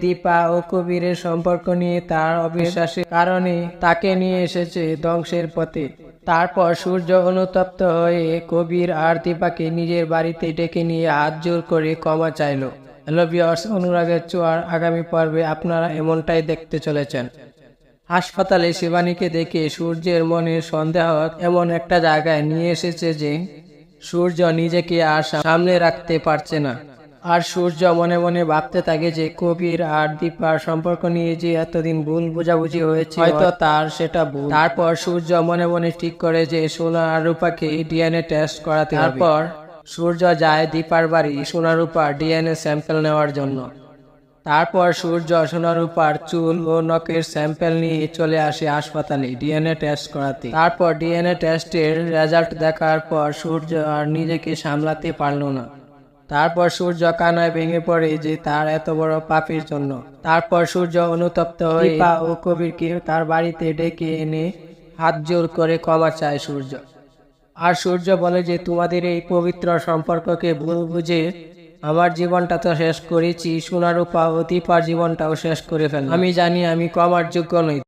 দীপা ও কবিরের সম্পর্ক নিয়ে তার অবিশ্বাসের কারণে তাকে নিয়ে এসেছে ধ্বংসের পথে। তারপর সূর্য অনুতপ্ত হয়ে কবির আর দীপাকে নিজের বাড়িতে ডেকে নিয়ে হাত জোর করে ক্ষমা চাইল। হ্যালো বিয়ার্স অনুরাগের চোয়ার আগামী পর্বে আপনারা এমনটাই দেখতে চলেছেন। হাসপাতালে শিবানীকে দেখে সূর্যের মনে সন্দেহ এমন একটা জায়গায় নিয়ে এসেছে যে সূর্য নিজেকে আর সামনে রাখতে পারছে না। আর সূর্য মনে মনে ভাবতে থাকে যে কবির আর দীপার সম্পর্ক নিয়ে যে এতদিন ভুল বোঝাবুঝি হয়েছে হয়তো তার সেটা ভুল। তারপর সূর্য মনে মনে ঠিক করে যে সোনা আর রূপাকে ডিএনএ টেস্ট করাতে তারপর? সূর্য যায় দীপার বাড়ি সোনা রূপার ডিএনএ স্যাম্পল নেওয়ার জন্য। তারপর সূর্য সোনারূপার চুল ও নখের স্যাম্পল নিয়ে চলে আসে হাসপাতালে ডিএনএ টেস্ট করাতে। তারপর ডিএনএ টেস্টের রেজাল্ট দেখার পর সূর্য আর নিজেকে সামলাতে পারল না। তারপর সূর্য কানায় ভেঙে পড়ে যে তার এত বড় পাপের জন্য। তারপর সূর্য অনুতপ্ত হয়ে দীপা ও কবিরকে তার বাড়িতে ডেকে এনে হাত জোর করে ক্ষমা চায় সূর্য। আর সূর্য বলে যে, তোমাদের এই পবিত্র সম্পর্ককে ভুল বুঝে আমার জীবনটা তো শেষ করেছি সোনারূপা ও দীপার জীবনটাও শেষ করে ফেল আমি জানি আমি কমার যোগ্য নই